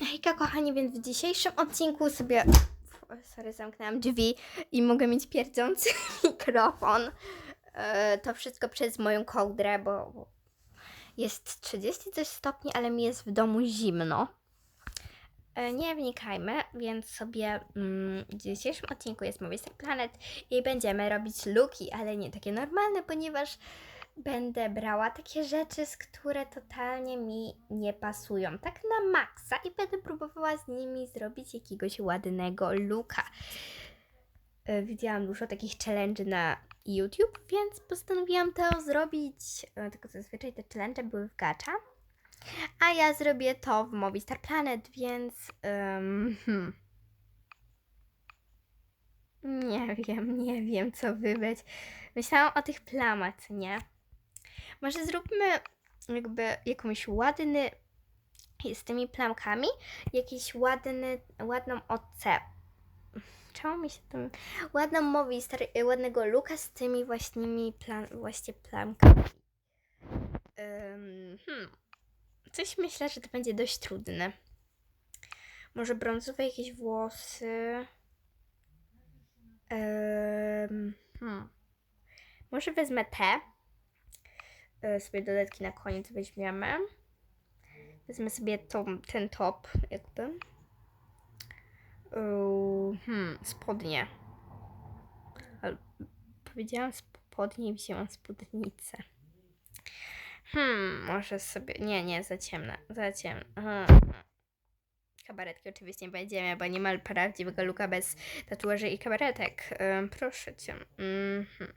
Hejka kochani, więc w dzisiejszym odcinku sobie... Sorry, zamknęłam drzwi i mogę mieć pierdzący mikrofon. E, to wszystko przez moją kołdrę, bo jest 30 coś stopni, ale mi jest w domu zimno. E, Nie wnikajmy, więc sobie mm, w dzisiejszym odcinku jest Movistar Planet i będziemy robić luki, ale nie takie normalne, ponieważ będę brała takie rzeczy, z które totalnie mi nie pasują, tak na maksa i będę próbowała z nimi zrobić jakiegoś ładnego looka. E, Widziałam dużo takich challenge na YouTube, więc postanowiłam to zrobić, e, tylko zazwyczaj te challenge były w gacha. A ja zrobię to w Movistar Planet, więc. Um. Nie wiem, nie wiem co wybrać. Myślałam o tych plamach, nie? Może zróbmy jakby jakąś ładny z tymi plamkami, jakiś ładny, ładną OC. Czemu mi się tam ładną Movistar, ładnego luka z tymi właśnymi plam, właśnie plamkami. Ym, hmm coś myślę, że to będzie dość trudne. Może brązowe jakieś włosy. Em, hmm. Może wezmę te. E, sobie dodatki na koniec weźmiemy. Wezmę sobie tą, ten top, jakby. Hmm, spodnie. Ale powiedziałam spodnie i wzięłam spódnicę. Hmm, może sobie. Nie, nie, za ciemne. Za ciemne. Kabaretki oczywiście nie będziemy, bo nie ma prawdziwego luka bez tatuaży i kabaretek. Ym, proszę cię. Mhm.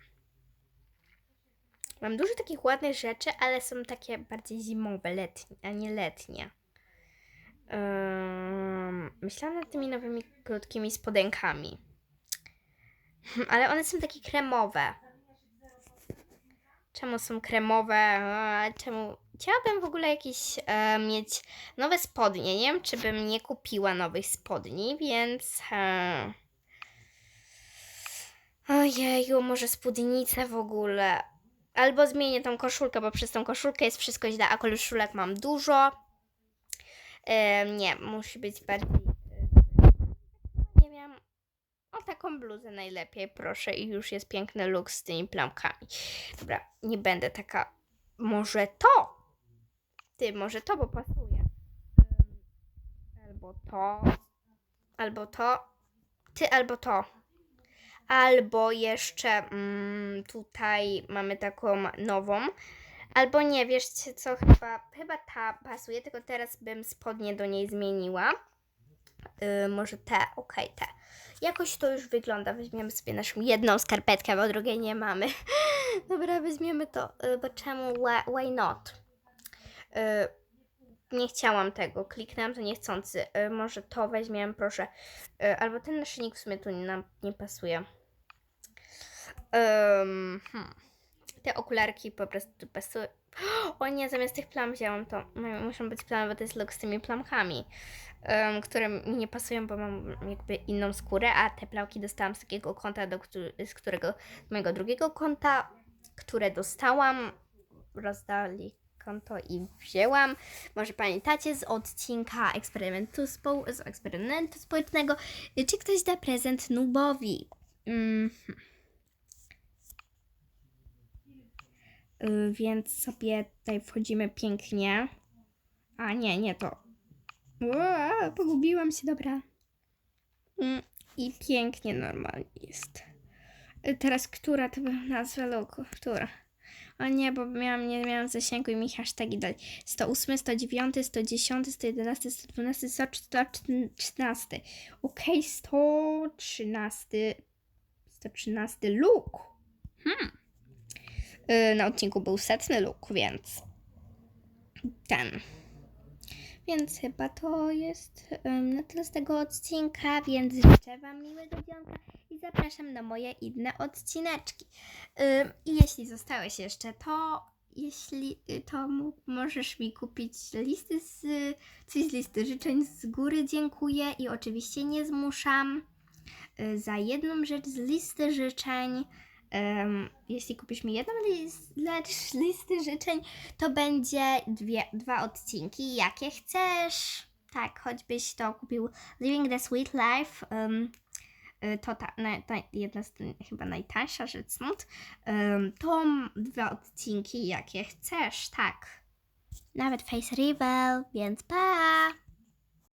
Mam dużo takich ładnych rzeczy, ale są takie bardziej zimowe, letnie, a nie letnie. Ym, myślałam nad tymi nowymi krótkimi spodenkami. Hmm, Ale one są takie kremowe. Czemu są kremowe? Czemu? Chciałabym w ogóle jakieś e, mieć nowe spodnie. Nie wiem, czy bym nie kupiła nowych spodni, więc. E... Ojeju, może spódnicę w ogóle. Albo zmienię tą koszulkę, bo przez tą koszulkę jest wszystko źle, a koszulek mam dużo. E, nie, musi być bardziej. e, Nie wiem. O taką bluzę najlepiej, proszę. I już jest piękny look z tymi plamkami. Dobra, nie będę taka. Może to? Ty, może to, bo pasuje. Albo to. Albo to. Ty, albo to. Albo jeszcze mm, tutaj mamy taką nową. Albo nie, wieszcie co, chyba, chyba ta pasuje, tylko teraz bym spodnie do niej zmieniła. Yy, może te, okej, te. Jakoś to już wygląda. Weźmiemy sobie naszą jedną skarpetkę, bo drugiej nie mamy. Dobra, weźmiemy to, y, bo czemu? Why, why not? Y, Nie chciałam tego, kliknęłam to niechcący. Y, Może to weźmiemy, proszę. Y, Albo ten naszyjnik w sumie tu nam nie pasuje. Ym, hmm. Te okularki po prostu pasują. O nie, zamiast tych plam wzięłam to. Muszą być plamy, bo to jest look z tymi plamkami, ym, które mi nie pasują, bo mam jakby inną skórę, a te plamki dostałam z takiego konta, do z którego, z mojego drugiego konta, które dostałam. Rozdali konto i wzięłam. Może pamiętacie z odcinka eksperymentu, spo, z eksperymentu społecznego, czy ktoś da prezent Nubowi. Y, Więc sobie tutaj wchodzimy pięknie. A nie, nie to. Ua, pogubiłam się, dobra. Mm, I pięknie normalnie jest. Teraz która to była nazwa logo? Która? O nie, bo miałam, nie miałam zasięgu i mi hashtagi dali. 108, 109, 110, 111, 112, 114. Okej, 113. 113 look. Hmm. Y, Na odcinku był setny look, więc ten. Więc chyba to jest ym, na tyle z tego odcinka, więc życzę Wam miłego dzionka i zapraszam na moje inne odcineczki. Ym, I jeśli zostałeś jeszcze, to jeśli y, to możesz mi kupić listy z, coś z listy życzeń z góry, dziękuję i oczywiście nie zmuszam. Y, Za jedną rzecz z listy życzeń Em, jeśli kupisz mi jedną lecz listy życzeń, to będzie dwie, dwa odcinki, jakie chcesz. Tak, choćbyś to kupił Living the Sweet Life, y, to ta, na, ta, jedna z chyba najtańsza rzecz stąd, ym, to dwa odcinki, jakie chcesz, tak. Nawet Face Reveal, więc pa!